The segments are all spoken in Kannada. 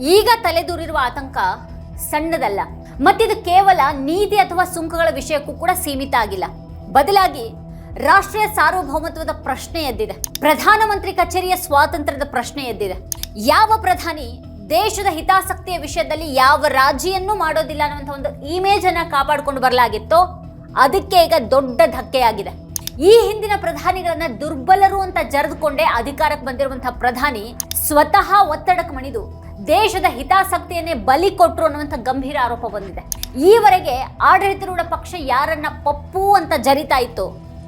ಈಗ ತಲೆದೂರಿರುವ ಆತಂಕ ಸಣ್ಣದಲ್ಲ. ಮತ್ತಿದು ಕೇವಲ ನೀತಿ ಅಥವಾ ಸುಂಕಗಳ ವಿಷಯಕ್ಕೂ ಕೂಡ ಸೀಮಿತ ಆಗಿಲ್ಲ. ಬದಲಾಗಿ ರಾಷ್ಟ್ರೀಯ ಸಾರ್ವಭೌಮತ್ವದ ಪ್ರಶ್ನೆ ಎದ್ದಿದೆ. ಪ್ರಧಾನಮಂತ್ರಿ ಕಚೇರಿಯ ಸ್ವಾತಂತ್ರ್ಯದ ಪ್ರಶ್ನೆ ಎದ್ದಿದೆ. ಯಾವ ಪ್ರಧಾನಿ ದೇಶದ ಹಿತಾಸಕ್ತಿಯ ವಿಷಯದಲ್ಲಿ ಯಾವ ರಾಜಿಯನ್ನು ಮಾಡೋದಿಲ್ಲ ಅನ್ನುವಂಥ ಒಂದು ಇಮೇಜ್ ಅನ್ನ ಕಾಪಾಡಿಕೊಂಡು ಬರಲಾಗಿತ್ತೋ, ಅದಕ್ಕೆ ಈಗ ದೊಡ್ಡ ಧಕ್ಕೆಯಾಗಿದೆ. ಈ ಹಿಂದಿನ ಪ್ರಧಾನಿಗಳನ್ನ ದುರ್ಬಲರು ಅಂತ ಜರೆದುಕೊಂಡೇ ಅಧಿಕಾರಕ್ಕೆ ಬಂದಿರುವಂತಹ ಪ್ರಧಾನಿ ಸ್ವತಃ ಒತ್ತಡಕ್ಕೆ ಮಣಿದು ದೇಶದ ಹಿತಾಸಕ್ತಿಯನ್ನೇ ಬಲಿ ಕೊಟ್ಟರು ಅನ್ನುವಂಥ ಗಂಭೀರ ಆರೋಪ ಬಂದಿದೆ. ಈವರೆಗೆ ಆಡಳಿತಾರೂಢ ಪಕ್ಷ ಯಾರನ್ನ ಪಪ್ಪು ಅಂತ ಜರಿತಾ ಇತ್ತು,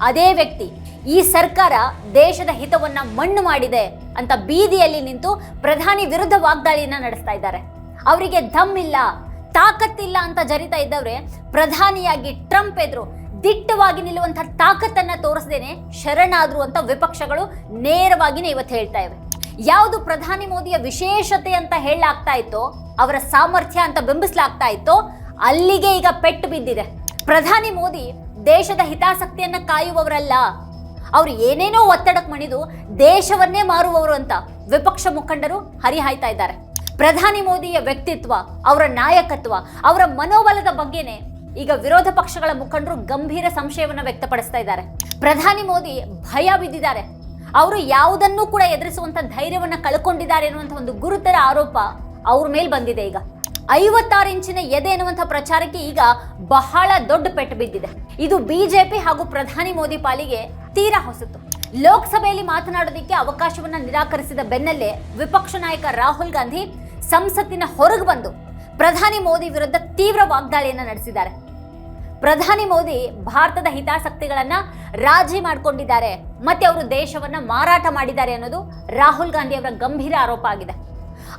ಅದೇ ವ್ಯಕ್ತಿ ಈ ಸರ್ಕಾರ ದೇಶದ ಹಿತವನ್ನ ಮಣ್ಣು ಮಾಡಿದೆ ಅಂತ ಬೀದಿಯಲ್ಲಿ ನಿಂತು ಪ್ರಧಾನಿ ವಿರುದ್ಧ ವಾಗ್ದಾಳಿಯನ್ನ ನಡೆಸ್ತಾ ಇದ್ದಾರೆ. ಅವರಿಗೆ ದಮ್ ಇಲ್ಲ, ತಾಕತ್ತಿಲ್ಲ ಅಂತ ಜರಿತಾ ಇದ್ದವ್ರೆ, ಪ್ರಧಾನಿಯಾಗಿ ಟ್ರಂಪ್ ಎದುರು ದಿಟ್ಟವಾಗಿ ನಿಲ್ಲುವಂಥ ತಾಕತ್ತನ್ನ ತೋರಿಸದೇನೆ ಶರಣಾದ್ರು ಅಂತ ವಿಪಕ್ಷಗಳು ನೇರವಾಗಿನೇ ಇವತ್ತು ಹೇಳ್ತಾ ಇವೆ. ಯಾವುದು ಪ್ರಧಾನಿ ಮೋದಿಯ ವಿಶೇಷತೆ ಅಂತ ಹೇಳಲಾಗ್ತಾ ಇತ್ತೋ, ಅವರ ಸಾಮರ್ಥ್ಯ ಅಂತ ಬಿಂಬಿಸಲಾಗ್ತಾ ಇತ್ತೋ, ಅಲ್ಲಿಗೆ ಈಗ ಪೆಟ್ಟು ಬಿದ್ದಿದೆ. ಪ್ರಧಾನಿ ಮೋದಿ ದೇಶದ ಹಿತಾಸಕ್ತಿಯನ್ನ ಕಾಯುವವರಲ್ಲ. ಅವರು ಏನೇನೋ ಒತ್ತಡಕ್ಕೆ ಮಣಿದು ದೇಶವನ್ನೇ ಮಾರುವವರು ಅಂತ ವಿಪಕ್ಷ ಮುಖಂಡರು ಹರಿಹಾಯ್ತಾ ಇದ್ದಾರೆ. ಪ್ರಧಾನಿ ಮೋದಿಯ ವ್ಯಕ್ತಿತ್ವ, ಅವರ ನಾಯಕತ್ವ, ಅವರ ಮನೋಬಲದ ಬಗ್ಗೆನೇ ಈಗ ವಿರೋಧ ಪಕ್ಷಗಳ ಮುಖಂಡರು ಗಂಭೀರ ಸಂಶಯವನ್ನು ವ್ಯಕ್ತಪಡಿಸ್ತಾ ಇದ್ದಾರೆ. ಪ್ರಧಾನಿ ಮೋದಿ ಭಯ ಬಿದ್ದಿದ್ದಾರೆ. ಅವರು ಯಾವುದನ್ನೂ ಕೂಡ ಎದುರಿಸುವಂತ ಧೈರ್ಯವನ್ನ ಕಳ್ಕೊಂಡಿದ್ದಾರೆ ಅನ್ನುವಂಥ ಒಂದು ಗುರುತರ ಆರೋಪ ಅವ್ರ ಮೇಲೆ ಬಂದಿದೆ ಈಗ. ಐವತ್ತಾರು ಇಂಚಿನ ಎದೆ ಎನ್ನುವಂಥ ಪ್ರಚಾರಕ್ಕೆ ಈಗ ಬಹಳ ದೊಡ್ಡ ಪೆಟ್ಟು ಬಿದ್ದಿದೆ. ಇದು ಬಿಜೆಪಿ ಹಾಗೂ ಪ್ರಧಾನಿ ಮೋದಿ ಪಾಲಿಗೆ ತೀರಾ ಹೊಸತು. ಲೋಕಸಭೆಯಲ್ಲಿ ಮಾತನಾಡೋದಕ್ಕೆ ಅವಕಾಶವನ್ನ ನಿರಾಕರಿಸಿದ ಬೆನ್ನಲ್ಲೇ ವಿಪಕ್ಷ ನಾಯಕ ರಾಹುಲ್ ಗಾಂಧಿ ಸಂಸತ್ತಿನ ಹೊರಗೆ ಬಂದು ಪ್ರಧಾನಿ ಮೋದಿ ವಿರುದ್ಧ ತೀವ್ರ ವಾಗ್ದಾಳಿಯನ್ನ ನಡೆಸಿದ್ದಾರೆ. ಪ್ರಧಾನಿ ಮೋದಿ ಭಾರತದ ಹಿತಾಸಕ್ತಿಗಳನ್ನ ರಾಜಿ ಮಾಡಿಕೊಂಡಿದ್ದಾರೆ ಮತ್ತೆ ಅವರು ದೇಶವನ್ನ ಮಾರಾಟ ಮಾಡಿದ್ದಾರೆ ಅನ್ನೋದು ರಾಹುಲ್ ಗಾಂಧಿ ಅವರ ಗಂಭೀರ ಆರೋಪ ಆಗಿದೆ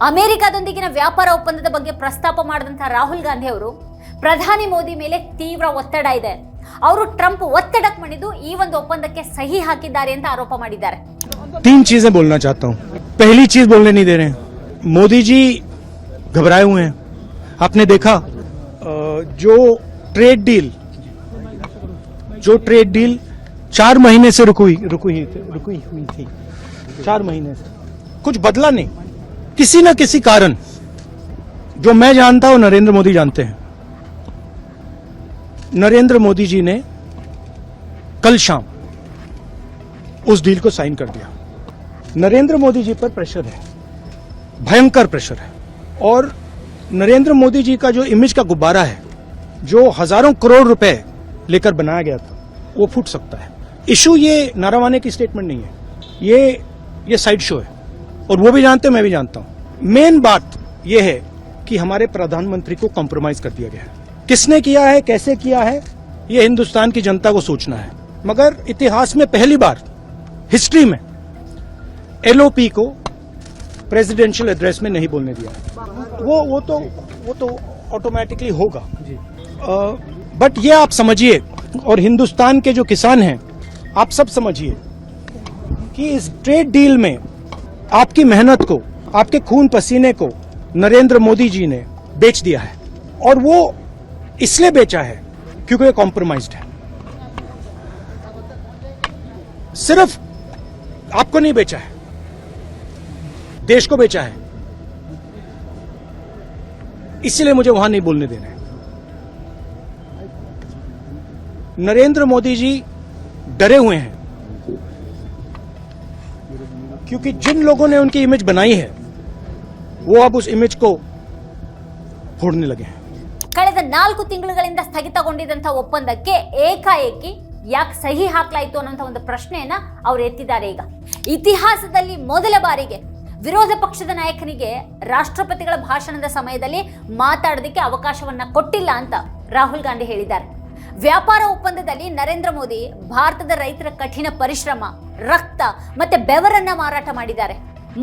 ಅಮೆರಿಕದೊಂದಿಗಿನ ವ್ಯಾಪಾರ ಒಪ್ಪಂದದ ಬಗ್ಗೆ ಪ್ರಸ್ತಾಪ ಮಾಡಿದಂತಹ ರಾಹುಲ್ ಗಾಂಧಿ ಅವರು ಪ್ರಧಾನಿ ಮೋದಿ ಮೇಲೆ ತೀವ್ರ ಒತ್ತಡ ಇದೆ ಅವರು ಟ್ರಂಪ್ ಒತ್ತಡಕ್ಕೆ ಮಣಿದು ಈ ಒಂದು ಒಪ್ಪಂದಕ್ಕೆ ಸಹಿ ಹಾಕಿದ್ದಾರೆ ಅಂತ ಆರೋಪ ಮಾಡಿದ್ದಾರೆ तीन चीजें बोलना चाहता हूँ पहली चीज बोलने नहीं दे रहे हैं मोदी जी घबराए हुए हैं आपने देखा अ, जो ट्रेड डील। जो ट्रेड डील चार महीने से रुकी रुकी रुकी हुई थी। चार महीने से। कुछ बदला नहीं। किसी न किसी कारण। जो मैं जानता हूँ, नरेंद्र मोदी जानते हैं। नरेंद्र मोदी जी ने कल शाम उस डील को साइन कर दिया। नरेंद्र मोदी जी पर प्रेशर है। भयंकर प्रेशर है। और नरेंद्र मोदी जी का जो इमेज का गुब्बारा है जो हज़ारों करोड़ रुपए लेकर बनाया गया था, वो फूट सकता है। इशू ये नारावाने की स्टेटमेंट नहीं है। ये ये साइड शो है। और वो भी जानते हैं, मैं भी जानता हूँ। मेन बात यह है कि हमारे प्रधानमंत्री को कॉम्प्रोमाइज कर दिया गया है। किसने किया है, कैसे किया है, ये हिंदुस्तान की जनता को सोचना है। मगर इतिहास में पहली बार हिस्ट्री में एलओपी को प्रेसिडेंशियल एड्रेस में नहीं बोलने दिया। वो वो तो वो तो ऑटोमेटिकली होगा। बट ये आप समझिए, और हिंदुस्तान के जो किसान हैं, आप सब समझिए कि इस ट्रेड डील में आपकी मेहनत को, आपके खून पसीने को नरेंद्र मोदी जी ने बेच दिया है। और वो इसलिए बेचा है क्योंकि ये कॉम्प्रोमाइज्ड है। सिर्फ़ आपको नहीं बेचा है, देश को बेचा है। इसलिए मुझे वहाँ नहीं बोलने देना है। नरेंद्र मोदी जी डरे हुए हैं क्योंकि जिन लोगों ने उनकी इमेज बनाई है वो अब उस इमेज को फोड़ने लगे हैं ಕಳೆದ ನಾಲ್ಕು ತಿಂಗಳುಗಳಿಂದ ಸ್ಥಗಿತಗೊಂಡಿದ್ದಂಥ ಒಪ್ಪಂದಕ್ಕೆ ಏಕಾಏಕಿ ಯಾಕೆ ಸಹಿ ಹಾಕ್ಲಾಯ್ತು ಅನ್ನೋಂಥ ಒಂದು ಪ್ರಶ್ನೆಯನ್ನ ಅವ್ರು ಎತ್ತಿದ್ದಾರೆ ಈಗ ಇತಿಹಾಸದಲ್ಲಿ ಮೊದಲ ಬಾರಿಗೆ ವಿರೋಧ ಪಕ್ಷದ ನಾಯಕನಿಗೆ ರಾಷ್ಟ್ರಪತಿಗಳ ಭಾಷಣದ ಸಮಯದಲ್ಲಿ ಮಾತಾಡೋದಕ್ಕೆ ಅವಕಾಶವನ್ನ ಕೊಟ್ಟಿಲ್ಲ ಅಂತ ರಾಹುಲ್ ಗಾಂಧಿ ಹೇಳಿದ್ದಾರೆ ವ್ಯಾಪಾರ ಒಪ್ಪಂದದಲ್ಲಿ ನರೇಂದ್ರ ಮೋದಿ ಭಾರತದ ರೈತರ ಕಠಿಣ ಪರಿಶ್ರಮ, ರಕ್ತ ಮತ್ತೆ ಬೆವರನ್ನ ಮಾರಾಟ ಮಾಡಿದ್ದಾರೆ.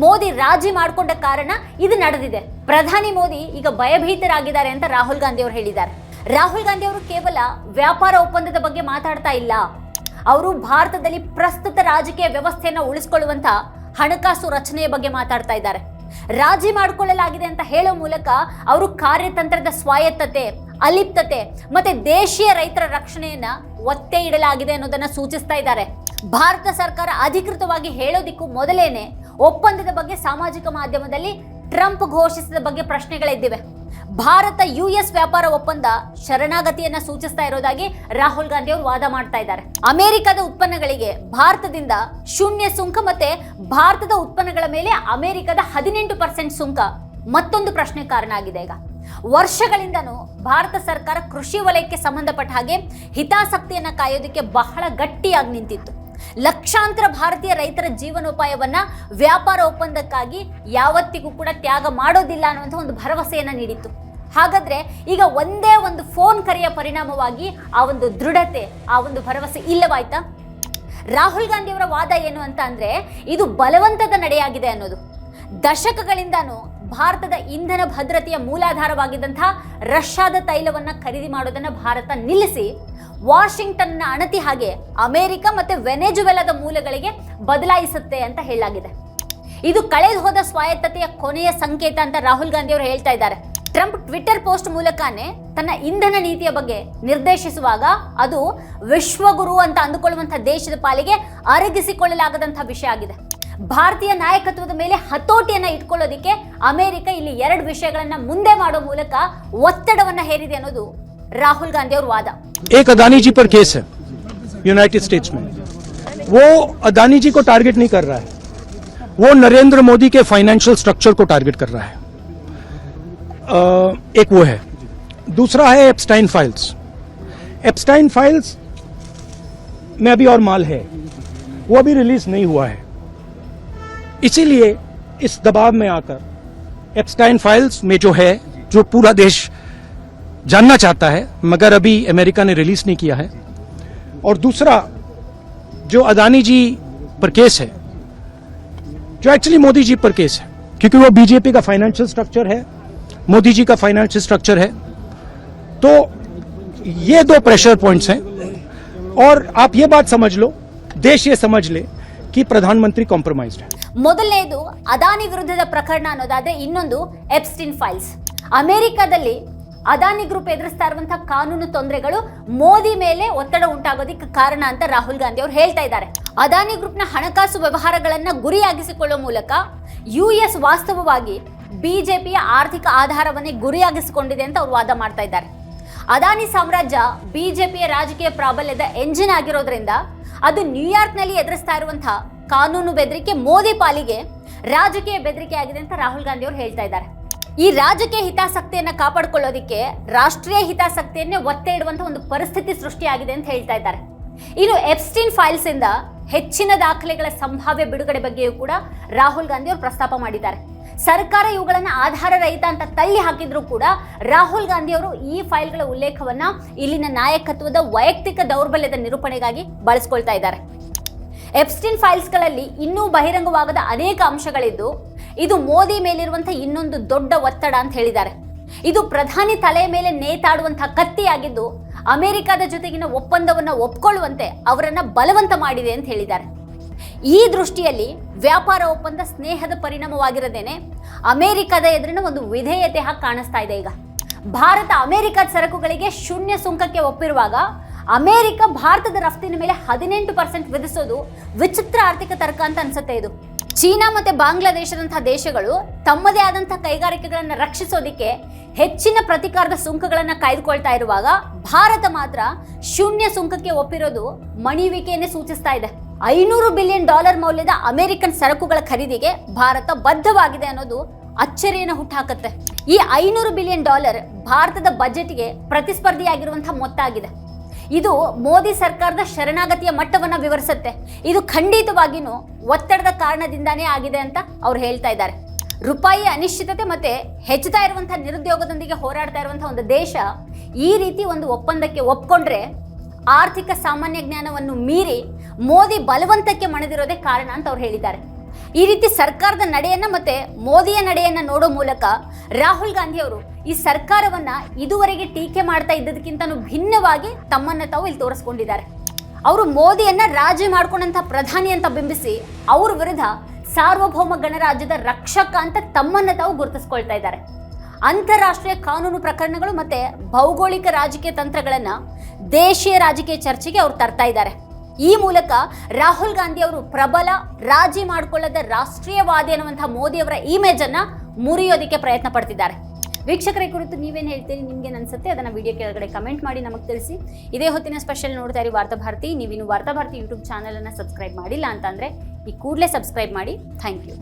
ಮೋದಿ ರಾಜಿ ಮಾಡಿಕೊಂಡ ಕಾರಣ ಇದು ನಡೆದಿದೆ. ಪ್ರಧಾನಿ ಮೋದಿ ಈಗ ಭಯಭೀತರಾಗಿದ್ದಾರೆ ಅಂತ ರಾಹುಲ್ ಗಾಂಧಿ ಅವರು ಹೇಳಿದ್ದಾರೆ. ರಾಹುಲ್ ಗಾಂಧಿ ಅವರು ಕೇವಲ ವ್ಯಾಪಾರ ಒಪ್ಪಂದದ ಬಗ್ಗೆ ಮಾತಾಡ್ತಾ ಇಲ್ಲ. ಅವರು ಭಾರತದಲ್ಲಿ ಪ್ರಸ್ತುತ ರಾಜಕೀಯ ವ್ಯವಸ್ಥೆಯನ್ನು ಉಳಿಸಿಕೊಳ್ಳುವಂತ ಹಣಕಾಸು ರಚನೆಯ ಬಗ್ಗೆ ಮಾತಾಡ್ತಾ ಇದ್ದಾರೆ. ರಾಜಿ ಮಾಡಿಕೊಳ್ಳಲಾಗಿದೆ ಅಂತ ಹೇಳೋ ಮೂಲಕ ಅವರು ಕಾರ್ಯತಂತ್ರದ ಸ್ವಾಯತ್ತತೆ ಅಲಿಪ್ತತೆ ಮತ್ತೆ ದೇಶೀಯ ರೈತರ ರಕ್ಷಣೆಯನ್ನ ಒತ್ತೆ ಇಡಲಾಗಿದೆ ಅನ್ನೋದನ್ನ ಸೂಚಿಸ್ತಾ ಇದ್ದಾರೆ. ಭಾರತ ಸರ್ಕಾರ ಅಧಿಕೃತವಾಗಿ ಹೇಳೋದಿಕ್ಕೂ ಮೊದಲೇನೆ ಒಪ್ಪಂದದ ಬಗ್ಗೆ ಸಾಮಾಜಿಕ ಮಾಧ್ಯಮದಲ್ಲಿ ಟ್ರಂಪ್ ಘೋಷಿಸಿದ ಬಗ್ಗೆ ಪ್ರಶ್ನೆಗಳಿದ್ದಿವೆ. ಭಾರತ ಯು ಎಸ್ ವ್ಯಾಪಾರ ಒಪ್ಪಂದ ಶರಣಾಗತಿಯನ್ನ ಸೂಚಿಸ್ತಾ ಇರೋದಾಗಿ ರಾಹುಲ್ ಗಾಂಧಿ ಅವರು ವಾದ ಮಾಡ್ತಾ ಇದ್ದಾರೆ. ಅಮೆರಿಕದ ಉತ್ಪನ್ನಗಳಿಗೆ ಭಾರತದಿಂದ ಶೂನ್ಯ ಸುಂಕ ಮತ್ತೆ ಭಾರತದ ಉತ್ಪನ್ನಗಳ ಮೇಲೆ ಅಮೆರಿಕದ ಹದಿನೆಂಟು ಪರ್ಸೆಂಟ್ ಸುಂಕ ಮತ್ತೊಂದು ಪ್ರಶ್ನೆ ಕಾರಣ ಆಗಿದೆ ಈಗ. ವರ್ಷಗಳಿಂದನೂ ಭಾರತ ಸರ್ಕಾರ ಕೃಷಿ ವಲಯಕ್ಕೆ ಸಂಬಂಧಪಟ್ಟ ಹಾಗೆ ಹಿತಾಸಕ್ತಿಯನ್ನ ಕಾಯೋದಕ್ಕೆ ಬಹಳ ಗಟ್ಟಿಯಾಗಿ ನಿಂತಿತ್ತು. ಲಕ್ಷಾಂತರ ಭಾರತೀಯ ರೈತರ ಜೀವನೋಪಾಯವನ್ನ ವ್ಯಾಪಾರ ಒಪ್ಪಂದಕ್ಕಾಗಿ ಯಾವತ್ತಿಗೂ ಕೂಡ ತ್ಯಾಗ ಮಾಡೋದಿಲ್ಲ ಅನ್ನುವಂಥ ಒಂದು ಭರವಸೆಯನ್ನ ನೀಡಿತ್ತು. ಹಾಗಾದ್ರೆ ಈಗ ಒಂದೇ ಒಂದು ಫೋನ್ ಕರೆಯ ಪರಿಣಾಮವಾಗಿ ಆ ಒಂದು ದೃಢತೆ, ಆ ಒಂದು ಭರವಸೆ ಇಲ್ಲವಾಯ್ತಾ? ರಾಹುಲ್ ಗಾಂಧಿಯವರ ವಾದ ಏನು ಅಂತ ಅಂದ್ರೆ ಇದು ಬಲವಂತದ ನಡೆಯಾಗಿದೆ ಅನ್ನೋದು. ದಶಕಗಳಿಂದಾನು ಭಾರತದ ಇಂಧನ ಭದ್ರತೆಯ ಮೂಲಾಧಾರವಾಗಿದ್ದಂತಹ ರಷ್ಯಾದ ತೈಲವನ್ನು ಖರೀದಿ ಮಾಡೋದನ್ನು ಭಾರತ ನಿಲ್ಲಿಸಿ, ವಾಷಿಂಗ್ಟನ್ನ ಅಣತಿ ಹಾಗೆ ಅಮೆರಿಕ ಮತ್ತೆ ವೆನೆಜುವೆಲಾದ ಮೂಲಗಳಿಗೆ ಬದಲಾಯಿಸುತ್ತೆ ಅಂತ ಹೇಳಲಾಗಿದೆ. ಇದು ಕಳೆದು ಹೋದ ಸ್ವಾಯತ್ತತೆಯ ಕೊನೆಯ ಸಂಕೇತ ಅಂತ ರಾಹುಲ್ ಗಾಂಧಿ ಅವರು ಹೇಳ್ತಾ ಇದ್ದಾರೆ. ಟ್ರಂಪ್ ಟ್ವಿಟರ್ ಪೋಸ್ಟ್ ಮೂಲಕನೇ ತನ್ನ ಇಂಧನ ನೀತಿಯ ಬಗ್ಗೆ ನಿರ್ದೇಶಿಸುವಾಗ ಅದು ವಿಶ್ವಗುರು ಅಂತ ಅಂದುಕೊಳ್ಳುವಂತಹ ದೇಶದ ಪಾಲಿಗೆ ಅರಗಿಸಿಕೊಳ್ಳಲಾಗದಂತಹ ವಿಷಯ ಆಗಿದೆ. ಭಾರತೀಯ ನಾಯಕತ್ವದ ಮೇಲೆ ಹತೋಟಿಯನ್ನ ಇಟ್ಕೊಳ್ಳೋದಿಕ್ಕೆ ಅಮೆರಿಕ ಇಲ್ಲಿ ಎರಡು ವಿಷಯಗಳನ್ನ ಮುಂದೆ ಮಾಡೋ ಮೂಲಕ ಒತ್ತಡವನ್ನ ಹೇರಿದೆ ಅನ್ನೋದು ರಾಹುಲ್ ಗಾಂಧಿ ಅವ್ರ ವಾದ एक अदानी जी पर केस है यूनाइटेड स्टेट्स में वो अदानी जी को टारगेट नहीं कर रहा है वो नरेंद्र मोदी के फाइनेंशियल स्ट्रक्चर को टारगेट कर रहा है अ, एक वो है दूसरा है एप्स्टाइन फाइल्स एप्स्टाइन फाइल्स में अभी और माल है वो अभी रिलीज नहीं हुआ है इसीलिए इस दबाव में आकर एप्स्टाइन फाइल्स में जो है, जो पूरा देश जानना चाहता है, मगर अभी अमेरिका ने रिलीज़ नहीं किया है। और दूसरा, जो अदानी जी पर केस है, जो एक्चुअली मोदी जी पर केस है, क्योंकि वो बीजेपी का फाइनेंशियल स्ट्रक्चर है, मोदी जी का फाइनेंशियल स्ट्रक्चर है तो ये दो प्रेशर पॉइंट्स हैं। और आप ये बात समझ लो, देश ये समझ ले कि प्रधानमंत्री कॉम्प्रोमाइज्ड है ಮೊದಲನೇದು ಅದಾನಿ ವಿರುದ್ಧದ ಪ್ರಕರಣ ಅನ್ನೋದಾದ್ರೆ ಇನ್ನೊಂದು ಎಪ್ಸ್ಟಿನ್ ಫೈಲ್ಸ್ ಅಮೆರಿಕದಲ್ಲಿ ಅದಾನಿ ಗ್ರೂಪ್ ಎದುರಿಸ್ತಾ ಇರುವಂತಹ ಕಾನೂನು ತೊಂದರೆಗಳು ಮೋದಿ ಮೇಲೆ ಒತ್ತಡ ಉಂಟಾಗೋದಕ್ಕೆ ಕಾರಣ ಅಂತ ರಾಹುಲ್ ಗಾಂಧಿ ಅವರು ಹೇಳ್ತಾ ಇದ್ದಾರೆ ಅದಾನಿ ಗ್ರೂಪ್ನ ಹಣಕಾಸು ವ್ಯವಹಾರಗಳನ್ನ ಗುರಿಯಾಗಿಸಿಕೊಳ್ಳುವ ಮೂಲಕ ಯು ಎಸ್ ವಾಸ್ತವವಾಗಿ ಬಿಜೆಪಿಯ ಆರ್ಥಿಕ ಆಧಾರವನ್ನೇ ಗುರಿಯಾಗಿಸಿಕೊಂಡಿದೆ ಅಂತ ಅವರು ವಾದ ಮಾಡ್ತಾ ಇದ್ದಾರೆ ಅದಾನಿ ಸಾಮ್ರಾಜ್ಯ ಬಿಜೆಪಿಯ ರಾಜಕೀಯ ಪ್ರಾಬಲ್ಯದ ಎಂಜಿನ್ ಆಗಿರೋದ್ರಿಂದ ಅದು ನ್ಯೂಯಾರ್ಕ್ನಲ್ಲಿ ಎದುರಿಸ್ತಾ ಇರುವಂತಹ ಕಾನೂನು ಬೆದರಿಕೆ, ಮೋದಿ ಪಾಲಿಗೆ ರಾಜಕೀಯ ಬೆದರಿಕೆ ಆಗಿದೆ ಅಂತ ರಾಹುಲ್ ಗಾಂಧಿ ಅವರು ಹೇಳ್ತಾ ಇದ್ದಾರೆ. ಈ ರಾಜಕೀಯ ಹಿತಾಸಕ್ತಿಯನ್ನ ಕಾಪಾಡಿಕೊಳ್ಳೋದಿಕ್ಕೆ, ರಾಷ್ಟ್ರೀಯ ಹಿತಾಸಕ್ತಿಯನ್ನೇ ಒತ್ತೆ ಇಡುವಂತಹ ಒಂದು ಪರಿಸ್ಥಿತಿ ಸೃಷ್ಟಿಯಾಗಿದೆ ಅಂತ ಹೇಳ್ತಾ ಇದ್ದಾರೆ. ಇನ್ನು ಎಪ್ಸ್ಟಿನ್ ಫೈಲ್ಸ್ ಇಂದ ಹೆಚ್ಚಿನ ದಾಖಲೆಗಳ ಸಂಭಾವ್ಯ ಬಿಡುಗಡೆ ಬಗ್ಗೆಯೂ ಕೂಡ ರಾಹುಲ್ ಗಾಂಧಿ ಅವರು ಪ್ರಸ್ತಾಪ ಮಾಡಿದ್ದಾರೆ. ಸರ್ಕಾರ ಇವುಗಳನ್ನ ಆಧಾರ ರಹಿತ ಅಂತ ತಳ್ಳಿ ಹಾಕಿದ್ರು ಕೂಡ ರಾಹುಲ್ ಗಾಂಧಿ ಅವರು ಈ ಫೈಲ್ಗಳ ಉಲ್ಲೇಖವನ್ನ ಇಲ್ಲಿನ ನಾಯಕತ್ವದ ವೈಯಕ್ತಿಕ ದೌರ್ಬಲ್ಯದ ನಿರೂಪಣೆಗಾಗಿ ಬಳಸ್ಕೊಳ್ತಾ ಇದ್ದಾರೆ. ಎಪ್ಸ್ಟಿನ್ ಫೈಲ್ಸ್ಗಳಲ್ಲಿ ಇನ್ನೂ ಬಹಿರಂಗವಾಗದ ಅನೇಕ ಅಂಶಗಳಿದ್ದು, ಇದು ಮೋದಿ ಮೇಲಿರುವಂತಹ ಇನ್ನೊಂದು ದೊಡ್ಡ ಒತ್ತಡ ಅಂತ ಹೇಳಿದ್ದಾರೆ. ಇದು ಪ್ರಧಾನಿ ತಲೆಯ ಮೇಲೆ ನೇತಾಡುವಂತಹ ಕತ್ತಿಯಾಗಿದ್ದು, ಅಮೆರಿಕದ ಜೊತೆಗಿನ ಒಪ್ಪಂದವನ್ನ ಒಪ್ಕೊಳ್ಳುವಂತೆ ಅವರನ್ನ ಬಲವಂತ ಮಾಡಿದೆ ಅಂತ ಹೇಳಿದ್ದಾರೆ. ಈ ದೃಷ್ಟಿಯಲ್ಲಿ ವ್ಯಾಪಾರ ಒಪ್ಪಂದ ಸ್ನೇಹದ ಪರಿಣಾಮವಾಗಿರದೇನೆ ಅಮೆರಿಕದ ಎದುರಿನ ಒಂದು ವಿಧೇಯತೆ ಹಾಗೆ ಕಾಣಿಸ್ತಾ ಇದೆ ಈಗ. ಭಾರತ ಅಮೆರಿಕದ ಸರಕುಗಳಿಗೆ ಶೂನ್ಯ ಸುಂಕಕ್ಕೆ ಒಪ್ಪಿರುವಾಗ ಅಮೆರಿಕ ಭಾರತದ ರಫ್ತಿನ ಮೇಲೆ ಹದಿನೆಂಟು ಪರ್ಸೆಂಟ್ ವಿಧಿಸೋದು ವಿಚಿತ್ರ ಆರ್ಥಿಕ ತರ್ಕ ಅಂತ ಅನ್ಸುತ್ತೆ ಇದು. ಚೀನಾ ಮತ್ತೆ ಬಾಂಗ್ಲಾದೇಶದಂತಹ ದೇಶಗಳು ತಮ್ಮದೇ ಆದಂತಹ ಕೈಗಾರಿಕೆಗಳನ್ನು ರಕ್ಷಿಸೋದಿಕ್ಕೆ ಹೆಚ್ಚಿನ ಪ್ರತಿಕಾರದ ಸುಂಕಗಳನ್ನ ಕಾಯ್ದುಕೊಳ್ತಾ ಇರುವಾಗ ಭಾರತ ಮಾತ್ರ ಶೂನ್ಯ ಸುಂಕಕ್ಕೆ ಒಪ್ಪಿರೋದು ಮಣಿವಿಕೆಯನ್ನೇ ಸೂಚಿಸ್ತಾ ಇದೆ. ಐನೂರು ಬಿಲಿಯನ್ ಡಾಲರ್ ಮೌಲ್ಯದ ಅಮೆರಿಕನ್ ಸರಕುಗಳ ಖರೀದಿಗೆ ಭಾರತ ಬದ್ಧವಾಗಿದೆ ಅನ್ನೋದು ಅಚ್ಚರಿಯನ್ನು ಹುಟ್ಟಾಕತ್ತೆ. ಈ ಐನೂರು ಬಿಲಿಯನ್ ಡಾಲರ್ ಭಾರತದ ಬಜೆಟ್ಗೆ ಪ್ರತಿಸ್ಪರ್ಧಿಯಾಗಿರುವಂತಹ ಮೊತ್ತ ಆಗಿದೆ ಇದು ಮೋದಿ ಸರ್ಕಾರದ ಶರಣಾಗತಿಯ ಮಟ್ಟವನ್ನು ವಿವರಿಸುತ್ತೆ. ಇದು ಖಂಡಿತವಾಗಿಯೂ ಒತ್ತಡದ ಕಾರಣದಿಂದಾನೇ ಆಗಿದೆ ಅಂತ ಅವ್ರು ಹೇಳ್ತಾ ಇದ್ದಾರೆ. ರೂಪಾಯಿ ಅನಿಶ್ಚಿತತೆ ಮತ್ತೆ ಹೆಚ್ಚುತ್ತಾ ಇರುವಂತಹ ನಿರುದ್ಯೋಗದೊಂದಿಗೆ ಹೋರಾಡ್ತಾ ಇರುವಂತಹ ಒಂದು ದೇಶ ಈ ರೀತಿ ಒಂದು ಒಪ್ಪಂದಕ್ಕೆ ಒಪ್ಕೊಂಡ್ರೆ ಆರ್ಥಿಕ ಸಾಮಾನ್ಯ ಜ್ಞಾನವನ್ನು ಮೀರಿ ಮೋದಿ ಬಲವಂತಕ್ಕೆ ಮಣಿದಿರೋದೇ ಕಾರಣ ಅಂತ ಅವ್ರು ಹೇಳಿದ್ದಾರೆ. ಈ ರೀತಿ ಸರ್ಕಾರದ ನಡೆಯನ್ನ ಮತ್ತೆ ಮೋದಿಯ ನಡೆಯನ್ನ ನೋಡೋ ಮೂಲಕ ರಾಹುಲ್ ಗಾಂಧಿ ಅವರು ಈ ಸರ್ಕಾರವನ್ನ ಇದುವರೆಗೆ ಟೀಕೆ ಮಾಡ್ತಾ ಇದ್ದದಕ್ಕಿಂತನೂ ಭಿನ್ನವಾಗಿ ತಮ್ಮನ್ನ ತಾವು ಇಲ್ಲಿ ತೋರಿಸ್ಕೊಂಡಿದ್ದಾರೆ. ಅವರು ಮೋದಿಯನ್ನ ರಾಜಿ ಮಾಡ್ಕೊಂಡಂತ ಪ್ರಧಾನಿ ಅಂತ ಬಿಂಬಿಸಿ ಅವ್ರ ವಿರುದ್ಧ ಸಾರ್ವಭೌಮ ಗಣರಾಜ್ಯದ ರಕ್ಷಕ ಅಂತ ತಮ್ಮನ್ನ ತಾವು ಗುರುತಿಸ್ಕೊಳ್ತಾ ಇದ್ದಾರೆ. ಅಂತಾರಾಷ್ಟ್ರೀಯ ಕಾನೂನು ಪ್ರಕರಣಗಳು ಮತ್ತೆ ಭೌಗೋಳಿಕ ರಾಜಕೀಯ ತಂತ್ರಗಳನ್ನ ದೇಶೀಯ ರಾಜಕೀಯ ಚರ್ಚೆಗೆ ಅವ್ರು ತರ್ತಾ ಇದ್ದಾರೆ. ಈ ಮೂಲಕ ರಾಹುಲ್ ಗಾಂಧಿ ಅವರು ಪ್ರಬಲ, ರಾಜಿ ಮಾಡಿಕೊಳ್ಳದ ರಾಷ್ಟ್ರೀಯವಾದಿ ಅನ್ನುವಂತಹ ಮೋದಿ ಅವರ ಇಮೇಜ್ ಅನ್ನ ಮುರಿಯೋದಕ್ಕೆ ಪ್ರಯತ್ನ ಪಡ್ತಿದ್ದಾರೆ. ವೀಕ್ಷಕರ ಕುರಿತು ನೀವೇನು ಹೇಳ್ತೀರಿ? ನಿಮ್ಗೆ ಅನ್ಸುತ್ತೆ? ಅದನ್ನ ವಿಡಿಯೋ ಕೆಳಗಡೆ ಕಮೆಂಟ್ ಮಾಡಿ ನಮಗೆ ತಿಳಿಸಿ. ಇದೇ ಹೊತ್ತಿನ ಸ್ಪೆಷಲ್ ನೋಡ್ತಾ ಇರಿ ವಾರ್ತಾ ಭಾರತಿ. ನೀವಿನ್ನು ವಾರ್ತಾ ಭಾರತಿ ಯೂಟ್ಯೂಬ್ ಚಾನಲನ್ನು ಸಬ್ಸ್ಕ್ರೈಬ್ ಮಾಡಿಲ್ಲ ಅಂತಂದರೆ ಈ ಕೂಡಲೇ ಸಬ್ಸ್ಕ್ರೈಬ್ ಮಾಡಿ. Thank you